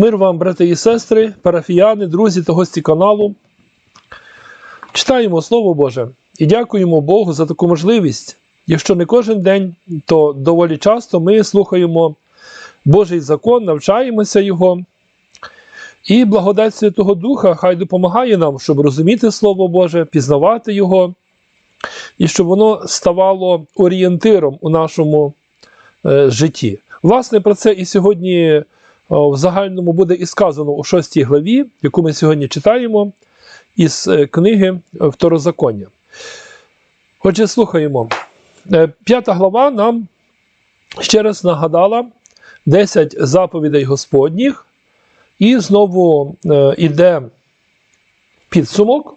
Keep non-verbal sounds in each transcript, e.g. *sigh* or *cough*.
Мир вам, брати і сестри, парафіяни, друзі та гості каналу. Читаємо Слово Боже і дякуємо Богу за таку можливість. Якщо не кожен день, то доволі часто ми слухаємо Божий закон, навчаємося Його. І благодать Святого Духа хай допомагає нам, щоб розуміти Слово Боже, пізнавати Його, і щоб воно ставало орієнтиром у нашому е, житті. Власне, про це і сьогодні в загальному буде і сказано у 6 главі, яку ми сьогодні читаємо, із е, книги Второзаконня. Отже, слухаємо. Е, П'ята глава нам ще раз нагадала 10 заповідей Господніх, і знову е, іде підсумок,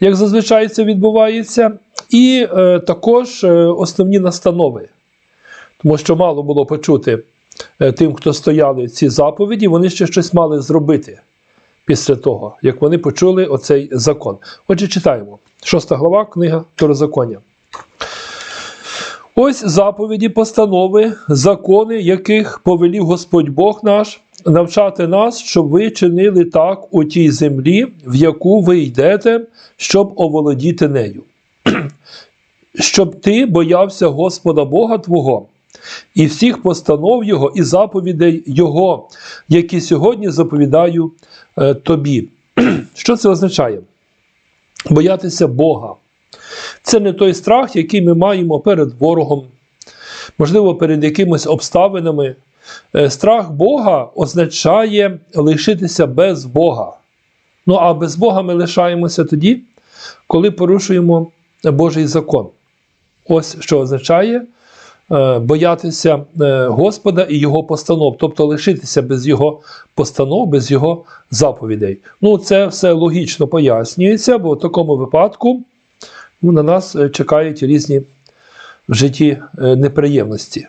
як зазвичай це відбувається, і е, також е, основні настанови. Тому що мало було почути е, тим, хто стояли ці заповіді, вони ще щось мали зробити після того, як вони почули оцей закон. Отже, читаємо. Шоста глава, книга Второзаконня. Ось заповіді, постанови, закони, яких повелів Господь Бог наш, навчати нас, щоб ви чинили так у тій землі, в яку ви йдете, щоб оволодіти нею. *clears throat* щоб ти боявся Господа Бога Твого і всіх постанов Його і заповідей Його, які сьогодні заповідаю е, тобі. *clears throat* Що це означає? Боятися Бога. Це не той страх, який ми маємо перед ворогом, можливо, перед якимись обставинами. Е, Страх Бога означає лишитися без Бога. Ну а без Бога ми лишаємося тоді, коли порушуємо Божий закон. Ось що означає боятися е, Господа і Його постанов, тобто лишитися без Його постанов, без Його заповідей. Ну, це все логічно пояснюється, бо в такому випадку ну, на нас е, чекають різні в житті е, неприємності.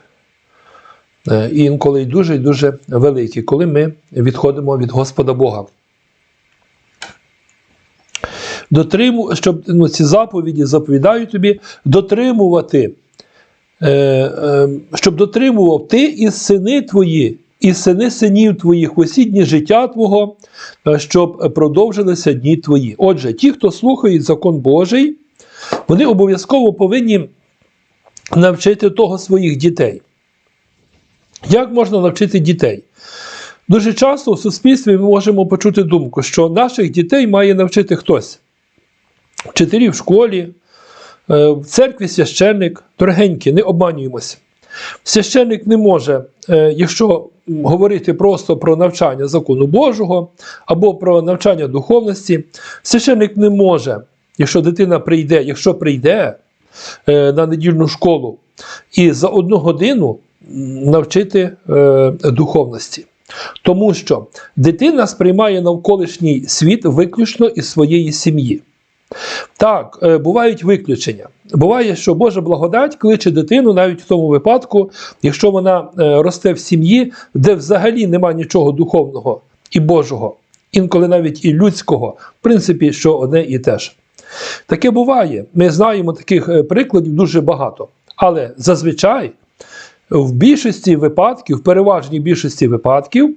Е, І інколи дуже і дуже великі, коли ми відходимо від Господа Бога. Дотриму, щоб ну, ці заповіді заповідаю тобі, дотримувати, е, е, щоб дотримував ти і сини твої, і сини синів твоїх усі дні життя Твого, е, щоб продовжилися дні твої. Отже, ті, хто слухають закон Божий, вони обов'язково повинні навчити того своїх дітей. Як можна навчити дітей? Дуже часто в суспільстві ми можемо почути думку, що наших дітей має навчити хтось. Вчителі в школі, е, в церкві священник, дорогенькі, не обманюємося. Священник не може, е, якщо говорити просто про навчання закону Божого або про навчання духовності, священник не може, якщо дитина прийде, якщо прийде е, на недільну школу і за одну годину навчити е, духовності. Тому що дитина сприймає навколишній світ виключно із своєї сім'ї. Так, е, бувають виключення. Буває, що Божа благодать кличе дитину навіть в тому випадку, якщо вона е, росте в сім'ї, де взагалі нема нічого духовного і Божого, інколи навіть і людського, в принципі, що одне і те ж. Таке буває. Ми знаємо таких е, прикладів дуже багато. Але зазвичай, в більшості випадків, в переважній більшості випадків,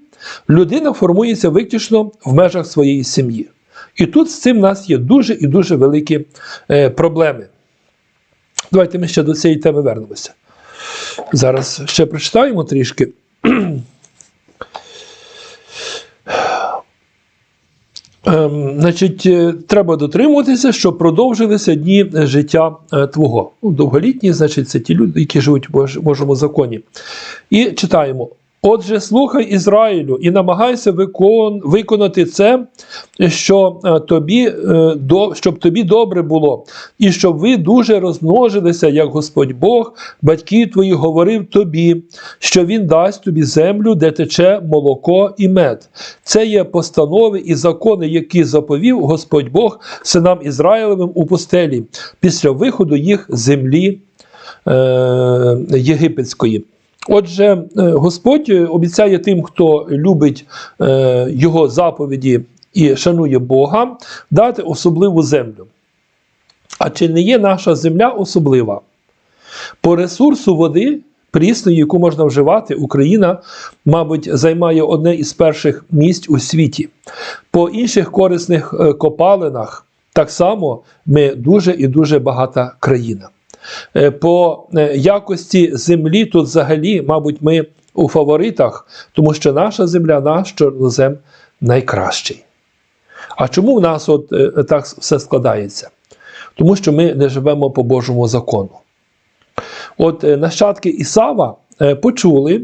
людина формується виключно в межах своєї сім'ї. І тут з цим в нас є дуже і дуже великі е, проблеми. Давайте ми ще до цієї теми вернемося. Зараз ще прочитаємо трішки. Ем, значить, е, треба дотримуватися, щоб продовжилися дні життя е, Твого. Ну, довголітні, значить, це ті люди, які живуть в Божому законі. І читаємо. Отже, слухай Ізраїлю і намагайся викон, виконати це, що е, тобі, е, до, щоб тобі добре було, і щоб ви дуже розмножилися, як Господь Бог, батьків твої говорив тобі, що Він дасть тобі землю, де тече молоко і мед. Це є постанови і закони, які заповів Господь Бог синам Ізраїлевим у пустелі після виходу їх землі е, єгипетської. Отже, е, Господь обіцяє тим, хто любить е, Його заповіді і шанує Бога, дати особливу землю. А чи не є наша земля особлива? По ресурсу води, прісної, яку можна вживати, Україна, мабуть, займає одне із перших місць у світі. По інших корисних е, копалинах так само ми дуже і дуже багата країна. Е, По е, якості землі тут взагалі, мабуть, ми у фаворитах, тому що наша земля, наш чорнозем найкращий. А чому в нас от е, так все складається? Тому що ми не живемо по Божому закону. От нащадки Ісава почули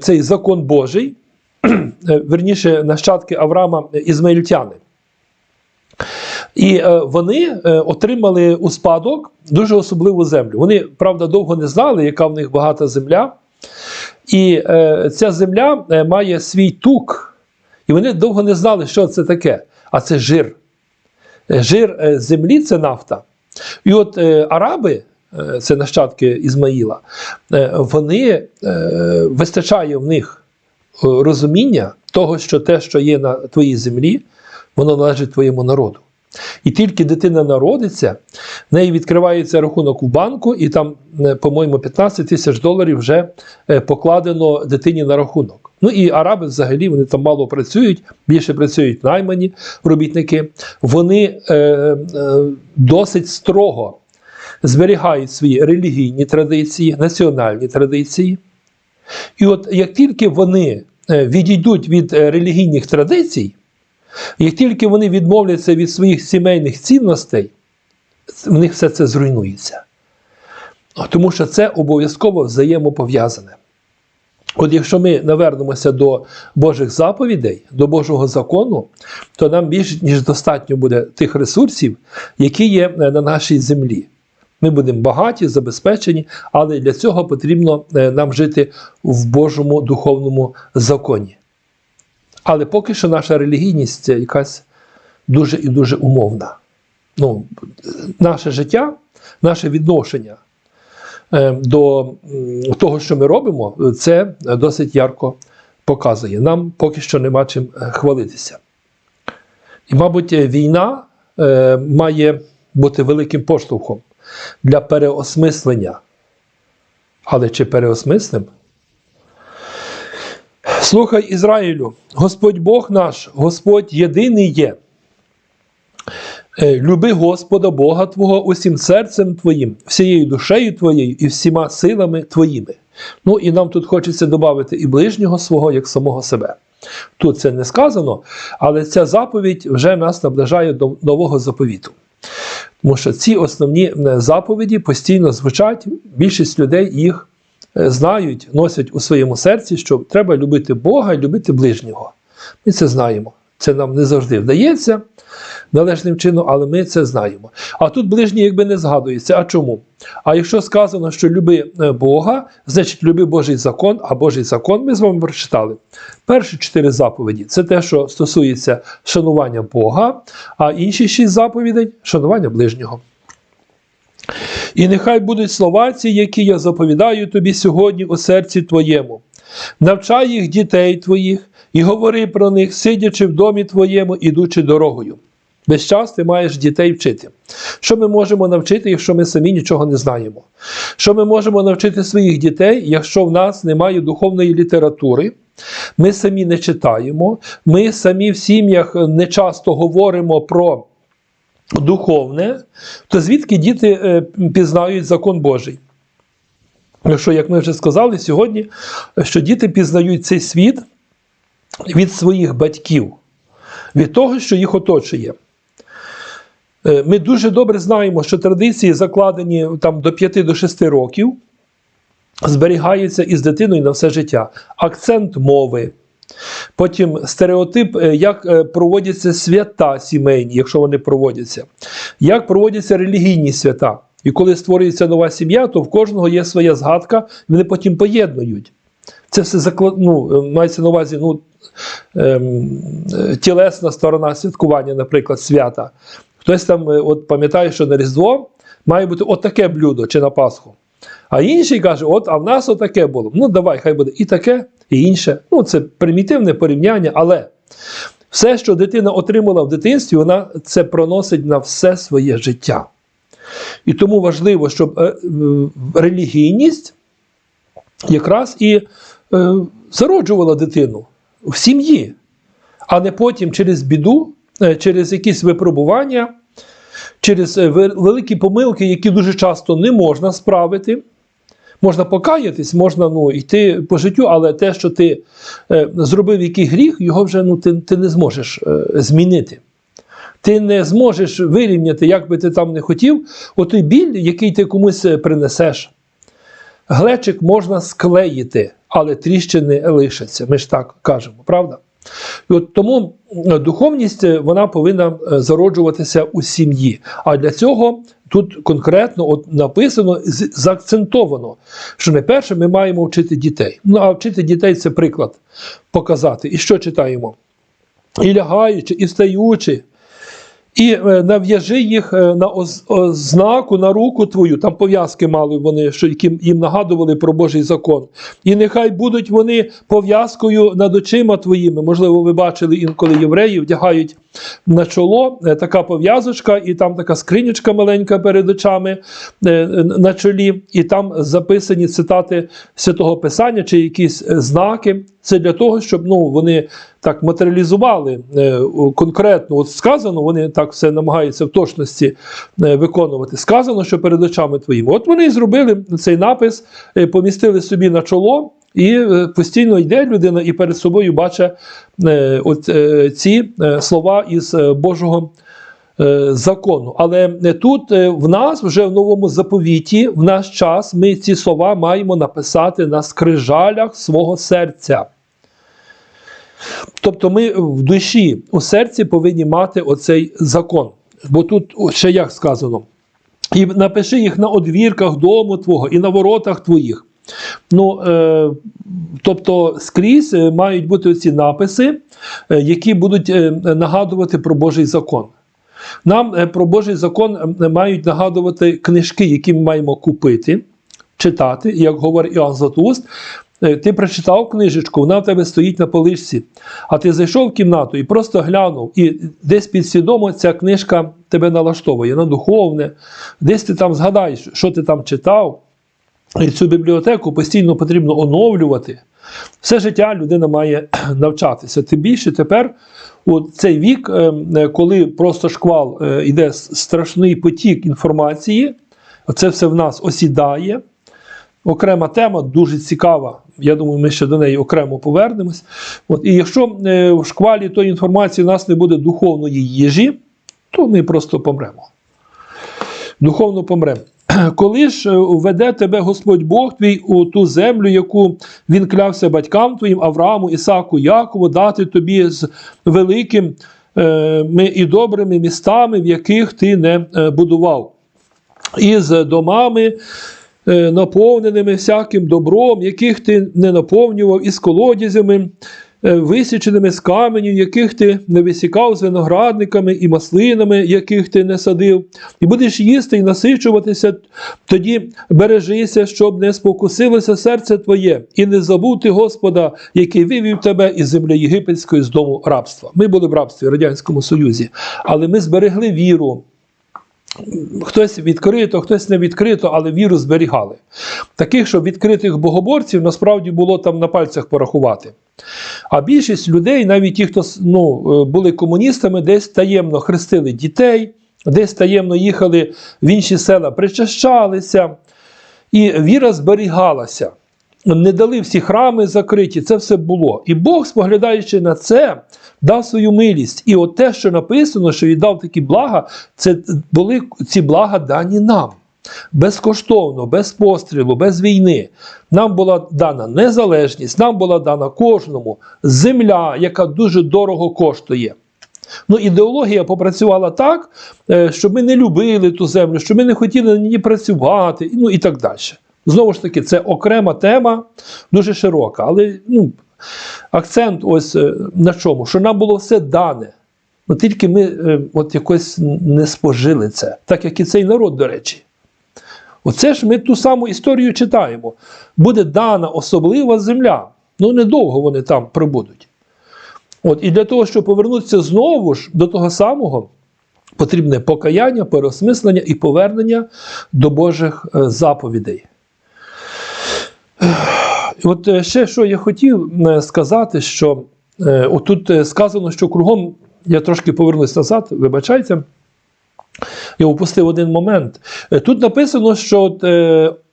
цей закон Божий, *clears throat* верніше, нащадки Авраама ізмаїльтяни. І е, вони е, отримали у спадок дуже особливу землю. Вони, правда, довго не знали, яка в них багата земля. І е, ця земля е, має свій тук. І вони довго не знали, що це таке. А це жир. Е, Жир е, землі це нафта. І от е, араби, це нащадки Ізмаїла, вони вистачає в них розуміння того, що те, що є на твоїй землі, воно належить твоєму народу. І тільки дитина народиться, в неї відкривається рахунок у банку, і там, е, по-моєму, 15 тисяч доларів вже е, покладено дитині на рахунок. Ну і араби взагалі вони там мало працюють, більше працюють наймані робітники. Вони е, е, досить строго зберігають свої релігійні традиції, національні традиції. І от як тільки вони е, відійдуть від релігійних традицій, як тільки вони відмовляться від своїх сімейних цінностей, в них все це зруйнується. Тому що це обов'язково взаємопов'язане. От якщо ми навернемося до Божих заповідей, до Божого закону, то нам більш ніж достатньо буде тих ресурсів, які є на нашій землі. Ми будемо багаті, забезпечені, але для цього потрібно е, нам жити в Божому духовному законі. Але поки що наша релігійність якась дуже і дуже умовна. Ну, наше життя, наше відношення е, до того, що ми робимо, це досить ярко показує. Нам поки що нема чим е, хвалитися. І, мабуть, війна е, має бути великим поштовхом для переосмислення. Але чи переосмислим? Слухай Ізраїлю, Господь Бог наш, Господь єдиний є. Е, Люби Господа Бога Твого усім серцем Твоїм, всією душею Твоєю і всіма силами Твоїми. Ну і нам тут хочеться додати і ближнього свого, як самого себе. Тут це не сказано, але ця заповідь вже нас наближає до нового заповіту. Тому що ці основні е, заповіді постійно звучать, більшість людей їх знають, носять у своєму серці, що треба любити Бога і любити ближнього. Ми це знаємо. Це нам не завжди вдається належним чином, але ми це знаємо. А тут ближній якби не згадується. А чому? А якщо сказано, що люби е, Бога, значить люби Божий закон, а Божий закон ми з вами прочитали. Перші чотири заповіді це те, що стосується шанування Бога, а інші шість заповідей шанування ближнього. І нехай будуть слова ці, які я заповідаю тобі сьогодні у серці твоєму. Навчай їх дітей твоїх і говори про них, сидячи в домі твоєму, ідучи дорогою. Весь час ти маєш дітей вчити. Що ми можемо навчити, якщо ми самі нічого не знаємо? Що ми можемо навчити своїх дітей, якщо в нас немає духовної літератури? Ми самі не читаємо, ми самі в сім'ях не часто говоримо про духовне, то звідки діти е, пізнають закон Божий? Якщо, як ми вже сказали сьогодні, що діти пізнають цей світ від своїх батьків, від того, що їх оточує. Е, Ми дуже добре знаємо, що традиції, закладені там до 5-6 років, зберігаються із дитиною на все життя. Акцент мови. Потім стереотип, е, як е, проводяться свята сімейні, якщо вони проводяться, як проводяться релігійні свята. І коли створюється нова сім'я, то в кожного є своя згадка, вони потім поєднують. Це все заклад... ну, мається на увазі ну, ем, е, тілесна сторона святкування, наприклад, свята. Хтось там е, от пам'ятає, що на Різдво має бути отаке блюдо чи на Пасху. А інший каже: от, а в нас отаке було. Ну, давай, хай буде і таке, і інше. Ну, це примітивне порівняння, але все, що дитина отримала в дитинстві, вона це проносить на все своє життя. І тому важливо, щоб е, релігійність якраз і е, зароджувала дитину в сім'ї, а не потім через біду, е, через якісь випробування, через е, великі помилки, які дуже часто не можна справити. Можна покаятись, можна ну, йти по життю, але те, що ти е, зробив який гріх, його вже ну, ти, ти не зможеш е, змінити. Ти не зможеш вирівняти, як би ти там не хотів, отой біль, який ти комусь е, принесеш. Глечик можна склеїти, але тріщини лишаться. Ми ж так кажемо, правда? І от тому духовність е, вона повинна е, зароджуватися у сім'ї. А для цього тут конкретно от написано, заакцентовано, що найперше ми маємо вчити дітей. Ну а вчити дітей це приклад показати. І що читаємо? І лягаючи, і встаючи, і е, нав'яжи їх е, на оз- ознаку на руку твою. Там пов'язки мали вони, що яким їм нагадували про Божий закон. І нехай будуть вони пов'язкою над очима твоїми. Можливо, ви бачили інколи євреї вдягають на чоло е, така пов'язочка, і там така скринячка маленька перед очами е, на чолі, і там записані цитати святого Писання чи якісь е, знаки. Це для того, щоб ну, вони так матеріалізували конкретно, от сказано, вони так все намагаються в точності виконувати. Сказано, що перед очами твоїми. От вони і зробили цей напис, помістили собі на чоло. І е, постійно йде людина і перед собою бачить е, от, е, ці слова із Божого закону. Але тут в нас вже в новому заповіті, в наш час, ми ці слова маємо написати на скрижалях свого серця. Тобто ми в душі, у серці повинні мати оцей закон. Бо тут ще як сказано: і напиши їх на одвірках дому твого і на воротах твоїх. Ну, е, тобто скрізь е, мають бути ці написи, е, які будуть е, нагадувати про Божий закон. Нам про Божий закон мають нагадувати книжки, які ми маємо купити, читати. Як говорить Іоанн Златоуст, ти прочитав книжечку, вона в тебе стоїть на поличці, а ти зайшов в кімнату і просто глянув, і десь підсвідомо ця книжка тебе налаштовує на духовне, десь ти там згадаєш, що ти там читав. І цю бібліотеку постійно потрібно оновлювати. Все життя людина має *clears throat* навчатися. Тим більше тепер у цей вік, е, е, коли просто шквал е, йде страшний потік інформації, це все в нас осідає. Окрема тема дуже цікава. Я думаю, ми ще до неї окремо повернемось. От, і якщо е, в шквалі тої інформації у нас не буде духовної їжі, то ми просто помремо. Духовно помремо. *clears throat* Коли ж е, веде тебе Господь Бог твій у ту землю, яку він клявся батькам твоїм, Аврааму, Ісаку, Якову, дати тобі з великими і добрими містами, в яких ти не е, будував, і з домами, е, наповненими всяким добром, яких ти не наповнював, і з колодязями, е, висіченими з каменю, яких ти не висікав з виноградниками і маслинами, яких ти не садив, і будеш їсти і насичуватися, тоді бережися, щоб не спокусилося серце твоє, і не забути Господа, який вивів тебе із землі єгипетської з дому рабства. Ми були в рабстві в Радянському Союзі, але ми зберегли віру. Хтось відкрито, хтось не відкрито, але віру зберігали. Таких, що відкритих богоборців насправді було там на пальцях порахувати. А більшість людей, навіть ті, хто ну, е, були комуністами, десь таємно хрестили дітей, десь таємно їхали в інші села, причащалися, і віра зберігалася. Не дали всі храми закриті, це все було. І Бог, споглядаючи на це, дав свою милість. І от те, що написано, що віддав такі блага, це були ці блага дані нам. Безкоштовно, без пострілу, без війни. Нам була дана незалежність, нам була дана кожному земля, яка дуже дорого коштує. Ну, ідеологія попрацювала так, е, щоб ми не любили ту землю, щоб ми не хотіли на ній працювати, ну і так далі. Знову ж таки, це окрема тема, дуже широка, але ну, акцент ось е, на чому? Що нам було все дане. Ну, тільки ми е, от якось не спожили це, так як і цей народ, до речі. Оце ж ми ту саму історію читаємо. Буде дана особлива земля. Ну, недовго вони там пробудуть. От, і для того, щоб повернутися знову ж до того самого, потрібне покаяння, переосмислення і повернення до Божих е, заповідей. От е, ще що я хотів е, сказати, що е, отут сказано, що кругом, я трошки повернусь назад, вибачайте, я упустив один момент. Тут написано, що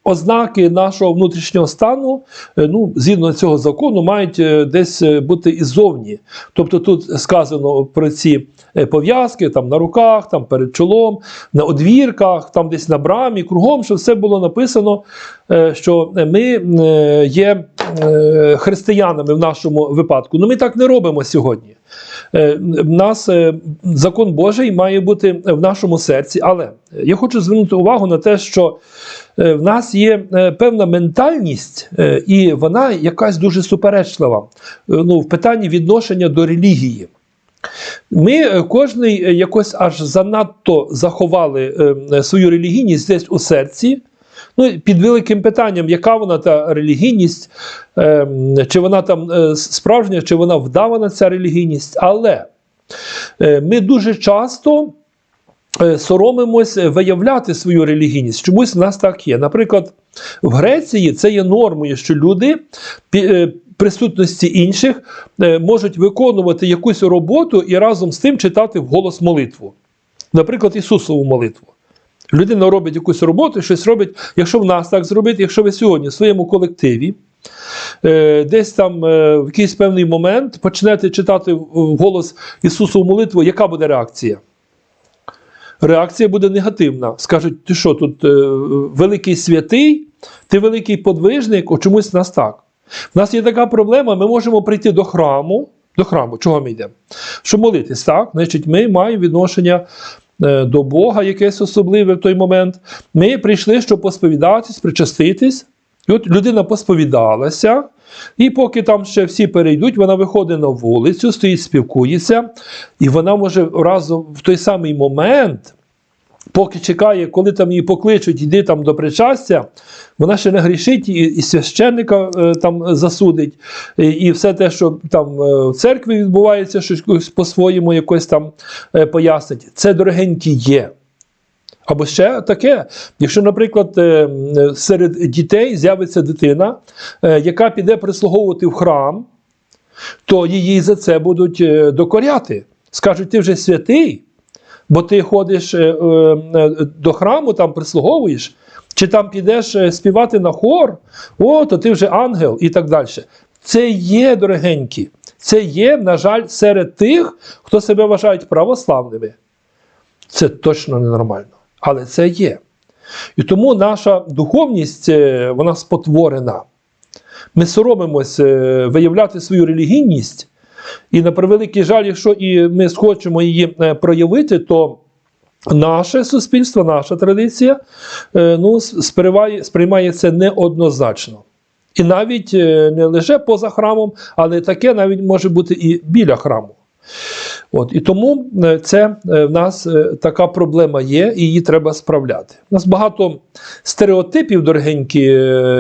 ознаки нашого внутрішнього стану, е, ну, згідно цього закону, мають е, десь бути бути іззовні. Тобто тут сказано про ці е, пов'язки там, на руках, там, перед чолом, на одвірках, там десь на брамі, кругом, що все було написано, е, що ми е, є е, християнами в нашому випадку. Ну ми так не робимо сьогодні. Е, В нас е, закон Божий має бути в нашому серці, але я хочу звернути увагу на те, що е, в нас є е, певна ментальність, е, і вона якась дуже суперечлива е, ну, в питанні відношення до релігії. Ми е, кожний е, якось аж занадто заховали е, свою релігійність десь у серці. Ну, під великим питанням, яка вона та релігійність, е, чи вона там е, справжня, чи вона вдавана, ця релігійність. Але е, ми дуже часто е, соромимось виявляти свою релігійність. Чомусь в нас так є. Наприклад, в Греції це є нормою, що люди е, присутності інших е, можуть виконувати якусь роботу і разом з тим читати вголос молитву. Наприклад, Ісусову молитву. Людина робить якусь роботу, щось робить. Якщо в нас так зробити, якщо ви сьогодні в своєму колективі е, десь там е, в якийсь певний момент почнете читати голос Ісусову молитву, яка буде реакція? Реакція буде негативна. Скажуть, ти що, тут е, великий святий, ти великий подвижник, о чомусь в нас так. У нас є така проблема, ми можемо прийти до храму. До храму, чого ми йдемо? Щоб молитись, так? Значить, ми маємо відношення до Бога, якесь особливе в той момент. Ми прийшли, щоб посповідатись, причаститись. І от людина посповідалася, і поки там ще всі перейдуть, вона виходить на вулицю, стоїть, спілкується, і вона може разом в той самий момент, поки чекає, коли там її покличуть, йди там до причастя, вона ще не грішить і, і священника е, там засудить, і, і все те, що там е, в церкві відбувається, щось по-своєму якось там е, пояснить. Це дорогенькі є. Або ще таке, якщо, наприклад, е, е, серед дітей з'явиться дитина, е, яка піде прислуговувати в храм, то її за це будуть докоряти. Скажуть, ти вже святий, бо ти ходиш е, е, до храму, там прислуговуєш, чи там підеш е, співати на хор, о, то ти вже ангел і так далі. Це є дорогенькі. Це є, на жаль, серед тих, хто себе вважають православними. Це точно ненормально. Але це є. І тому наша духовність е, вона спотворена. Ми соромимося е, виявляти свою релігійність, і на превеликий жаль, якщо і ми схочемо її е, проявити, то наше суспільство, наша традиція е, ну, сприймає, сприймає це неоднозначно. І навіть е, не лише поза храмом, але таке навіть може бути і біля храму. От, і тому е, це е, в нас е, така проблема є, і її треба справляти. У нас багато стереотипів дорогенькі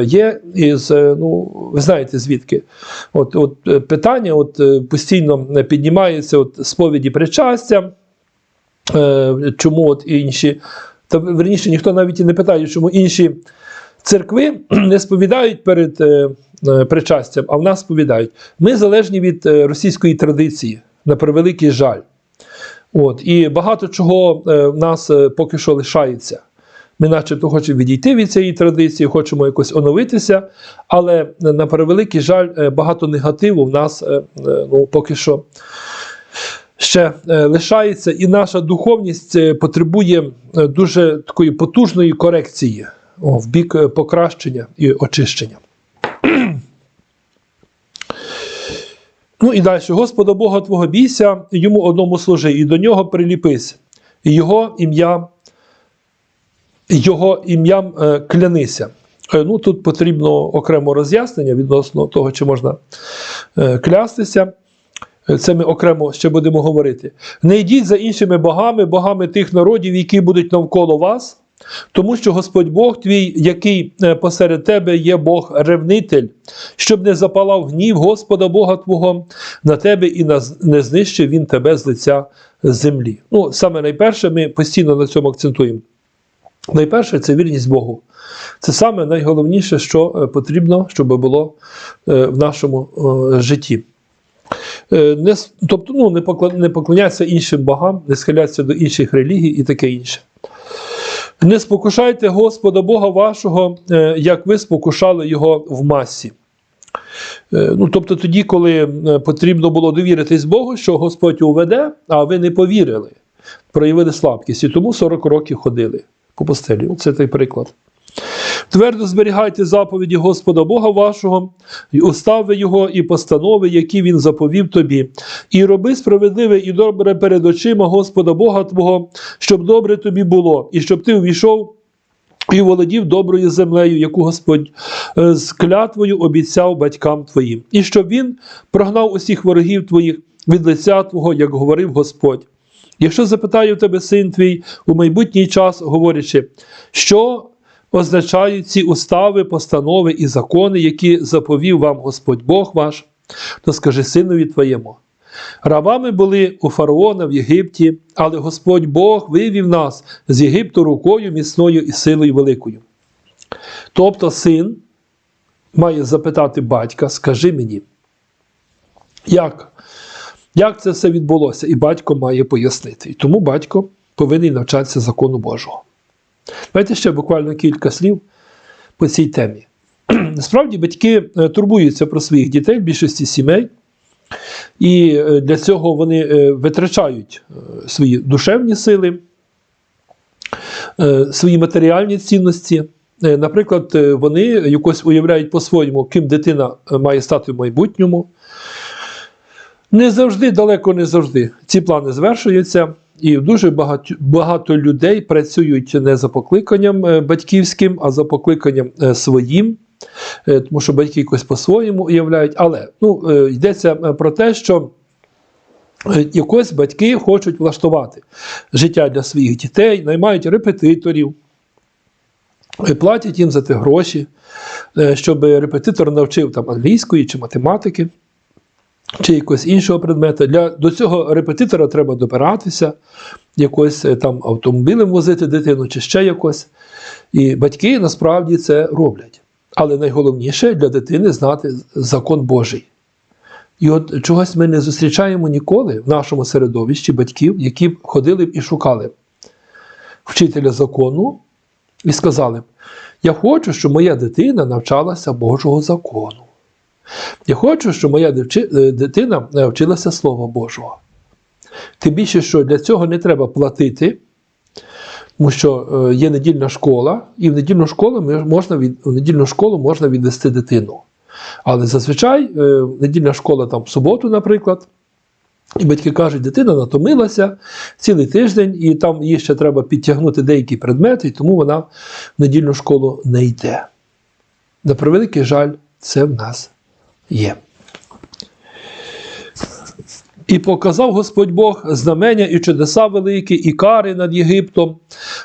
є із, ну, ви знаєте звідки. От, от питання от, постійно піднімається от, сповіді причастя, чому от інші, та верніше ніхто навіть і не питає, чому інші церкви *clears throat* не сповідають перед причастям, а в нас сповідають. Ми залежні від російської традиції, на превеликий жаль. От, і багато чого е, в нас е, поки що лишається. Ми начебто хочемо відійти від цієї традиції, хочемо якось оновитися, але е, на превеликий жаль, багато негативу в нас ну, поки що ще лишається, і наша духовність потребує дуже такої потужної корекції в бік покращення і очищення. Ну і далі, Господа Бога Твого бійся, йому одному служи, і до нього приліпись, його ім'я, його ім'ям е, клянися. Е, ну, тут потрібно окремо роз'яснення відносно того, чи можна е, клястися. Це ми окремо ще будемо говорити. Не йдіть за іншими богами, богами тих народів, які будуть навколо вас, тому що Господь Бог твій, який е, посеред тебе є Бог ревнитель, щоб не запалав гнів Господа Бога Твого на тебе і не знищив він тебе з лиця землі. Ну, саме найперше, ми постійно на цьому акцентуємо. Найперше це вірність Богу. Це саме найголовніше, що е, потрібно, щоб було е, в нашому житті. Не, тобто ну, не, поклонятися іншим богам, не схилятися до інших релігій і таке інше. Не спокушайте Господа Бога вашого, е, як ви спокушали Його в масі. Е, Ну, тобто тоді, коли е, потрібно було довіритись Богу, що Господь уведе, а ви не повірили, проявили слабкість, і тому 40 років ходили по постелі. Це той приклад. Твердо зберігайте заповіді Господа Бога вашого, і устави Його і постанови, які Він заповів тобі, і роби справедливе і добре перед очима Господа Бога Твого, щоб добре тобі було, і щоб ти увійшов і володів доброю землею, яку Господь е, з клятвою обіцяв батькам твоїм, і щоб він прогнав усіх ворогів твоїх від лиця Твого, як говорив Господь. Якщо запитає в тебе син твій у майбутній час, говорячи, що означають ці устави, постанови і закони, які заповів вам Господь Бог ваш, то скажи синові твоєму. Рабами були у фараона в Єгипті, але Господь Бог вивів нас з Єгипту рукою міцною і силою великою. Тобто син має запитати батька, скажи мені, як? Як це все відбулося? І батько має пояснити. І тому батько повинен навчатися закону Божого. Давайте ще буквально кілька слів по цій темі. *clears throat* Насправді батьки е, турбуються про своїх дітей в більшості сімей, і е, для цього вони е, витрачають свої душевні сили, свої матеріальні цінності. Наприклад, вони якось уявляють по-своєму, ким дитина має стати в майбутньому. Не завжди, далеко не завжди ці плани звершуються, і дуже багато, багато людей працюють не за покликанням е, батьківським, а за покликанням е, своїм, е, тому що батьки якось по-своєму уявляють. Але ну, йдеться про те, що якось батьки хочуть влаштувати життя для своїх дітей, наймають репетиторів, платять їм за те гроші, щоб репетитор навчив там англійської чи математики чи якогось іншого предмета. Для, до цього репетитора треба добиратися, якось е, там автомобілем возити дитину чи ще якось. І батьки насправді це роблять. Але найголовніше для дитини знати закон Божий. І от чогось ми не зустрічаємо ніколи в нашому середовищі батьків, які б ходили б і шукали вчителя закону і сказали: б, Я хочу, щоб моя дитина навчалася Божого закону. Я хочу, щоб моя е, дитина е, вчилася Слова Божого. Тим більше, що для цього не треба платити, тому що е, є недільна школа, і в недільну школу можна в недільну школу можна відвести дитину. Але зазвичай е, недільна школа там в суботу, наприклад, і батьки кажуть, дитина натомилася цілий тиждень, і там їй ще треба підтягнути деякі предмети, і тому вона в недільну школу не йде. На превеликий жаль, це в нас є. І показав Господь Бог знамення і чудеса великі, і кари над Єгиптом,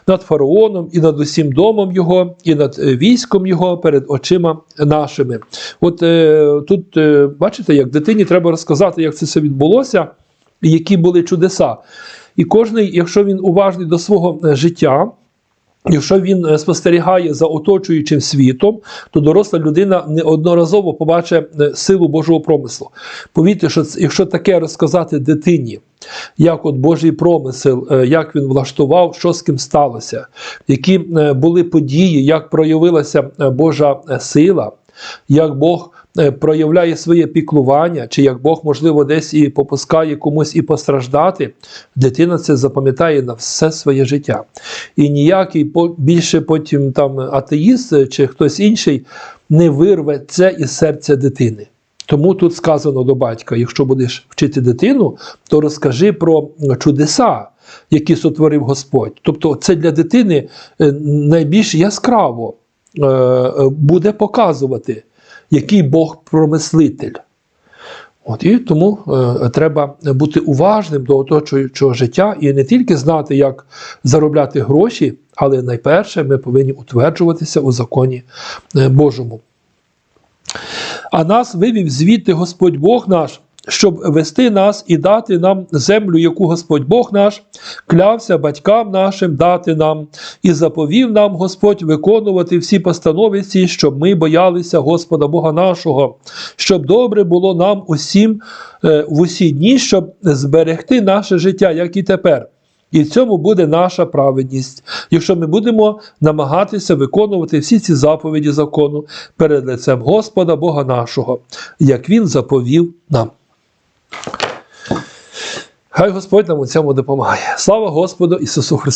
над фараоном, і над усім домом його, і над е, військом його перед очима нашими. От е, тут е, бачите, як дитині треба розказати, як це все відбулося, і які були чудеса. І кожний, якщо він уважний до свого е, життя, Якщо він е, спостерігає за оточуючим світом, то доросла людина неодноразово побачить е, силу Божого промислу. Повірте, що якщо таке розказати дитині, як от Божий промисел, е, як він влаштував, що з ким сталося, які були події, як проявилася Божа сила, як Бог проявляє своє піклування, чи як Бог, можливо, десь і попускає комусь і постраждати, дитина це запам'ятає на все своє життя. І ніякий більше потім там атеїст е, чи хтось інший не вирве це із серця дитини. Тому тут сказано до батька: якщо будеш вчити дитину, то розкажи про чудеса, які сотворив Господь. Тобто, це для дитини е, найбільш яскраво е, е, буде показувати, який Бог промислитель. От, і тому е, треба бути уважним до оточуючого життя і не тільки знати, як заробляти гроші, але найперше ми повинні утверджуватися у законі е, Божому. А нас вивів звідти Господь Бог наш щоб вести нас і дати нам землю, яку Господь Бог наш клявся батькам нашим дати нам, і заповів нам Господь виконувати всі постанови ці, щоб ми боялися Господа Бога нашого, щоб добре було нам усім е, в усі дні, щоб зберегти наше життя, як і тепер. І в цьому буде наша праведність, якщо ми будемо намагатися виконувати всі ці заповіді закону перед лицем Господа Бога нашого, як Він заповів нам. Хай Господь нам у цьому допомагає. Слава Господу Ісусу Христу!